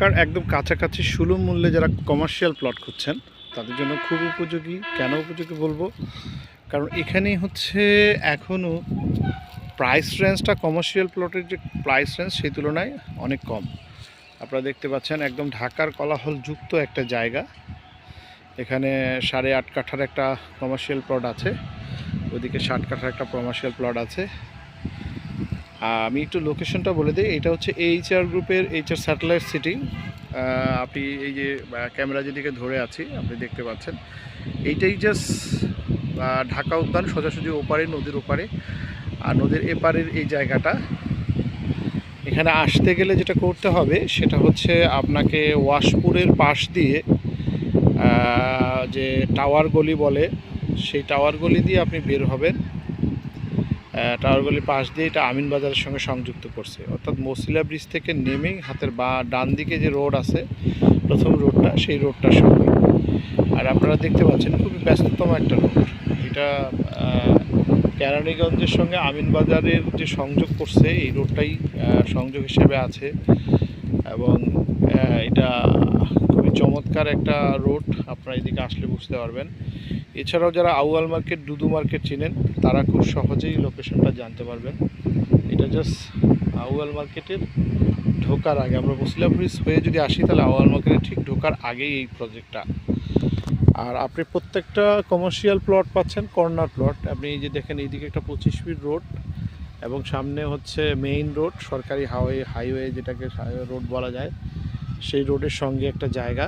ঢাকার একদম কাছাকাছি সুলভ মূল্যে যারা কমার্শিয়াল প্লট খুঁজছেন, তাদের জন্য খুব উপযোগী। কেন উপযোগী বলব? কারণ এখানে হচ্ছে এখনও প্রাইস রেঞ্জটা কমার্শিয়াল প্লটের যে প্রাইস রেঞ্জ সেই তুলনায় অনেক কম। আপনারা দেখতে পাচ্ছেন একদম ঢাকার কোলাহল যুক্ত একটা জায়গা। এখানে সাড়ে আট কাঠার একটা কমার্শিয়াল প্লট আছে ওইদিকে ষাট কাঠার একটা কমার্শিয়াল প্লট আছে। আমি একটু লোকেশনটা বলে দিই। এটা হচ্ছে এইচআর গ্রুপের এইচআর স্যাটেলাইট সিটি আপনি এই যে ক্যামেরা যেদিকে ধরে আছি, আপনি দেখতে পাচ্ছেন। এইটাই জাস্ট ঢাকা উদ্যান, সোজাসুজি ওপারে, নদীর ওপারে। আর নদীর এপারের এই জায়গাটা। এখানে আসতে গেলে যেটা করতে হবে, সেটা হচ্ছে আপনাকে ওয়াশপুরের পাশ দিয়ে যে টাওয়ার গলি বলে, সেই টাওয়ার গলি দিয়ে আপনি বের হবেন। আহ, টাওয়ার গলির পাশ দিয়ে এটা আমিন বাজারের সঙ্গে সংযুক্ত করছে। অর্থাৎ মসিলা ব্রিজ থেকে নেমেই হাতের বা ডান দিকে যে রোড আছে প্রথম রোডটা সেই রোডটার সঙ্গে। আর আপনারা দেখতে পাচ্ছেন খুবই ব্যস্ততম একটা রোড। এটা কেরানীগঞ্জের সঙ্গে আমিন বাজারের যে সংযোগ করছে এই রোডটাই সংযোগ হিসেবে আছে। এবং এটা খুবই চমৎকার একটা রোড, আপনারা এদিকে আসলে বুঝতে পারবেন। এছাড়াও যারা আউয়াল মার্কেট, দুদু মার্কেট চিনেন, তারা খুব সহজেই লোকেশনটা জানতে পারবেন। এটা জাস্ট আউয়াল মার্কেটের ঢোকার আগে। আমরা বসিলা ব্রিজ হয়ে যদি আসি তাহলে আউয়াল মার্কেটের ঠিক ঢোকার আগেই এই প্রজেক্টটা আর আপনি প্রত্যেকটা কমার্শিয়াল প্লট পাচ্ছেন কর্নার প্লট আপনি এই যে দেখেন, এইদিকে একটা পঁচিশ ফিট রোড এবং সামনে হচ্ছে মেইন রোড সরকারি হাইওয়ে হাইওয়ে যেটাকে রোড বলা যায়। সেই রোডের সঙ্গে একটা জায়গা।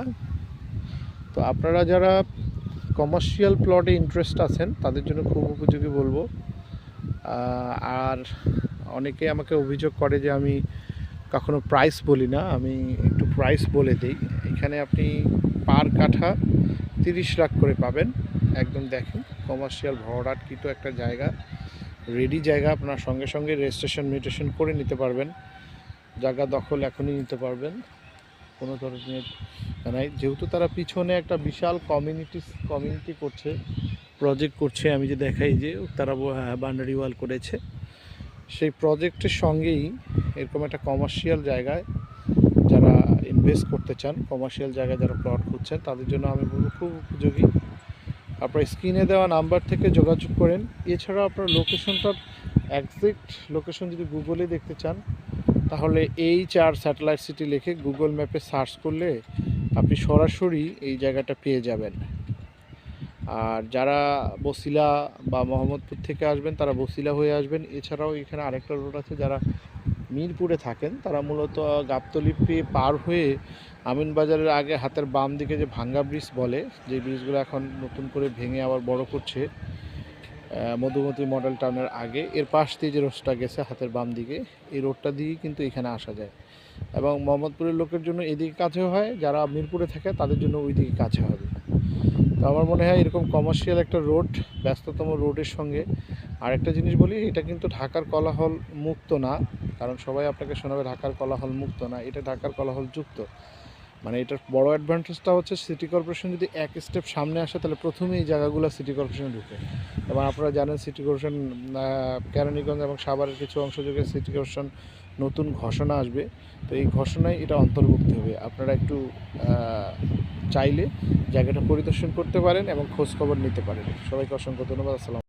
তো আপনারা যারা কমার্শিয়াল প্লটে ইন্টারেস্ট আছেন, তাদের জন্য খুব উপযোগী বলব। আর অনেকে আমাকে অভিযোগ করে যে আমি কখনো প্রাইস বলি না, আমি একটু প্রাইস বলে দিই। এখানে আপনি পার কাঠা তিরিশ লাখ করে পাবেন। একদম দেখেন কমার্শিয়াল ভরাটকৃত একটা জায়গা। রেডি জায়গা, আপনার সঙ্গে সঙ্গে রেজিস্ট্রেশন মিউটেশন করে নিতে পারবেন। জায়গা দখল এখনই নিতে পারবেন। কোনো ধরনের নাই যেহেতু তারা পিছনে একটা বিশাল কমিউনিটি কমিউনিটি করছে প্রজেক্ট করছে, আমি যে দেখাই যে তারা বান্ডারি ওয়াল করেছে, সেই প্রজেক্টের সঙ্গেই এরকম একটা কমার্শিয়াল জায়গায় যারা ইনভেস্ট করতে চান কমার্শিয়াল জায়গায় যারা প্লট খুঁজছেন, তাদের জন্য আমি বলব খুব উপযোগী। আপনার স্ক্রিনে দেওয়া নাম্বার থেকে যোগাযোগ করেন। এছাড়া আপনার লোকেশনটার একজ্যাক্ট লোকেশন যদি গুগলে দেখতে চান তাহলে এই চার স্যাটেলাইট সিটি লিখে গুগল ম্যাপে সার্চ করলে আপনি সরাসরি এই জায়গাটা পেয়ে যাবেন। আর যারা বসিলা বা মোহাম্মদপুর থেকে আসবেন, তারা বসিলা হয়ে আসবেন। এছাড়াও এখানে আরেকটা রোড আছে, যারা মিরপুরে থাকেন, তারা মূলত গাবতলি পেয়ে পার হয়ে আমিনবাজারের আগে হাতের বাম দিকে যে ভাঙ্গা ব্রিজ বলে, যে ব্রিজগুলো এখন নতুন করে ভেঙে আবার বড় করছে মধুমতি মডেল টাউনের আগে। এর পাশ দিয়ে যে রোডটা গেছে হাতের বাম দিকে, এই রোডটা দিয়েই কিন্তু এখানে আসা যায়। এবং মোহাম্মদপুরের লোকের জন্য এদিকে কাছে হয়, যারা মিরপুরে থাকে তাদের জন্য ওই দিকে কাছে হবে। তো আমার মনে হয় এরকম কমার্শিয়াল একটা রোড ব্যস্ততম রোডের সঙ্গে আরেকটা জিনিস বলি, এটা কিন্তু ঢাকার কলাহল মুক্ত না, কারণ সবাই আপনাকে শোনাবে ঢাকার কলাহল মুক্ত না, এটা ঢাকার কলাহল যুক্ত মানে এটার বড় অ্যাডভান্টেজটা হচ্ছে সিটি কর্পোরেশন যদি এক স্টেপ সামনে আসে, তাহলে প্রথমেই এই জায়গাগুলো সিটি কর্পোরেশন ঢুকে। এবং আপনারা জানেন সিটি কর্পোরেশন কেরানীগঞ্জ এবং সাভারের কিছু অংশ যোগে সিটি কর্পোরেশন নতুন ঘোষণা আসবে। তো এই ঘোষণায় এটা অন্তর্ভুক্ত হবে। আপনারা একটু চাইলে জায়গাটা পরিদর্শন করতে পারেন এবং খোঁজখবর নিতে পারেন। সবাইকে অসংখ্য ধন্যবাদ। আসসালাম